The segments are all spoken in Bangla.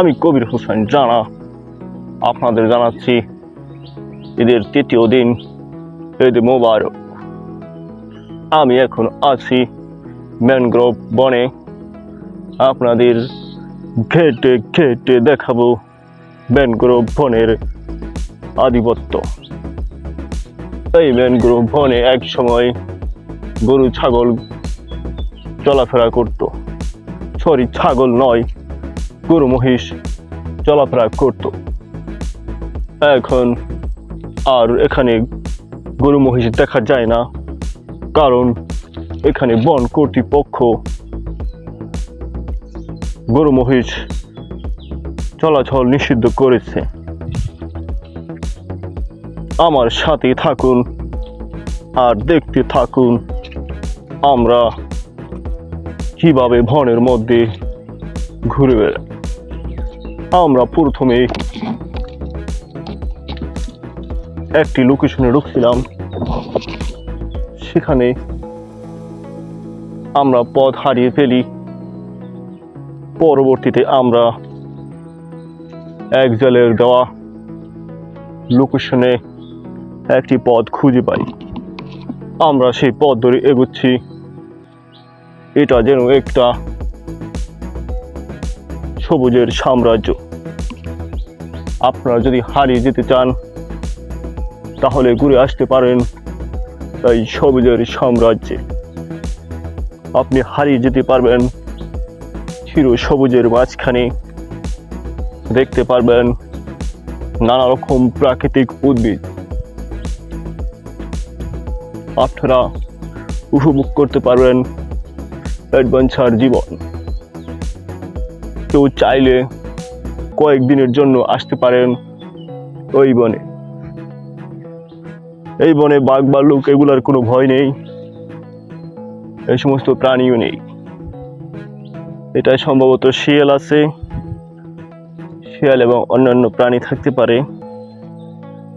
আমি কবির হোসেন জানা। আপনাদের জানাচ্ছি, ঈদের তৃতীয় দিন, ঈদ মোবারক। আমি এখন আছি ম্যানগ্রোভ বনে। আপনাদের ঘেটে ঘেটে দেখাবো ম্যানগ্রোভ বনের আধিপত্য। এই ম্যানগ্রোভ বনে এক সময় গরু ছাগল চলাফেরা করত। সরি ছাগল নয় গরু মহিষ চলাফেরা করত। এখন আর এখানে গরু মহিষ দেখা যায় না, কারণ এখানে বন কর্তৃপক্ষ। গরু মহিষ চলাচল নিষিদ্ধ করেছে। আমার সাথে থাকুন আর দেখতে থাকুন আমরা কীভাবে ভনের মধ্যে ঘুরে বেড়াই। আমরা প্রথমে একটি লোকেশনে ঢুকছিলাম। সেখানে আমরা পথ হারিয়ে ফেলি। পরবর্তীতে আমরা এক জলের দেওয়া লোকেশনে একটি পথ খুঁজে পাই। আমরা সেই পথ ধরে এগোচ্ছি। এটা যেন একটা সবুজের সাম্রাজ্য। আপনারা যদি হারিয়ে যেতে চান, তাহলে ঘুরে আসতে পারেন এই সবুজের সাম্রাজ্যে। আপনি হারিয়ে যেতে পারবেন চির সবুজের মাঝখানে। দেখতে পারবেন নানা রকম প্রাকৃতিক উদ্ভিদ। আপনারা উপভোগ করতে পারবেন অ্যাডভেঞ্চার জীবন। কেউ চাইলে কয়েকদিনের জন্য আসতে পারেন ওই বনে। এই বনে বাঘ ভাল্লুক এগুলার কোনো ভয় নেই। এই সমস্ত প্রাণীও নেই। এটা সম্ভবত শিয়াল আছে। শিয়াল এবং অন্যান্য প্রাণী থাকতে পারে।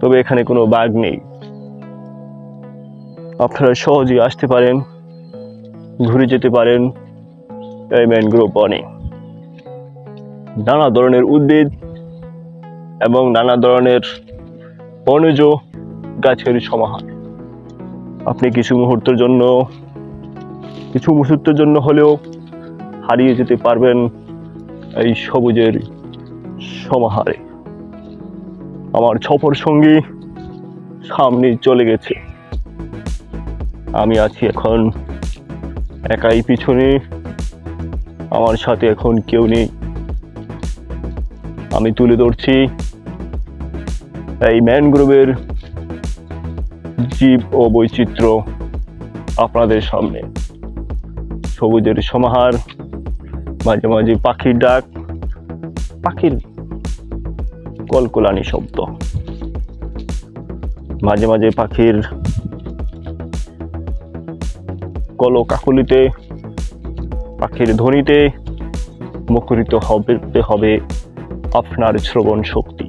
তবে এখানে কোনো বাঘ নেই। আপনারা সহজেই আসতে পারেন, ঘুরে যেতে পারেন এই ম্যানগ্রোভ বনে। নানা ধরনের উদ্ভিদ এবং নানা ধরনের বনজ গাছের সমাহার। আপনি কিছু মুহূর্তের জন্য, কিছু মুহূর্তের জন্য হলেও হারিয়ে যেতে পারবেন এই সবুজের সমাহারে। আমার ছপর সঙ্গী সামনে চলে গেছে। আমি আছি এখন একাই পিছনে। আমার সাথে এখন কেউ নেই। আমি তুলে ধরছি এই ম্যানগ্রোভের জীব ও বৈচিত্র্য আপনাদের সামনে। সবুজের সমাহার, মাঝে মাঝে পাখির ডাক, পাখির কলকলানি শব্দ। মাঝে মাঝে পাখির কলকাকলিতে, পাখির ধ্বনিতে মুখরিত হবে হবে আপনার শ্রবণ শক্তি।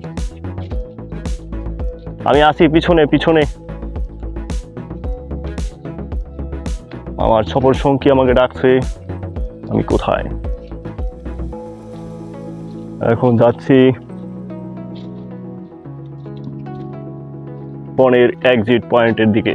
আমি আছি পিছনে পিছনে। আমার সফর সঙ্গী আমাকে ডাকছে, আমি কোথায়? এখন যাচ্ছি বনের এক্সিট পয়েন্টের দিকে।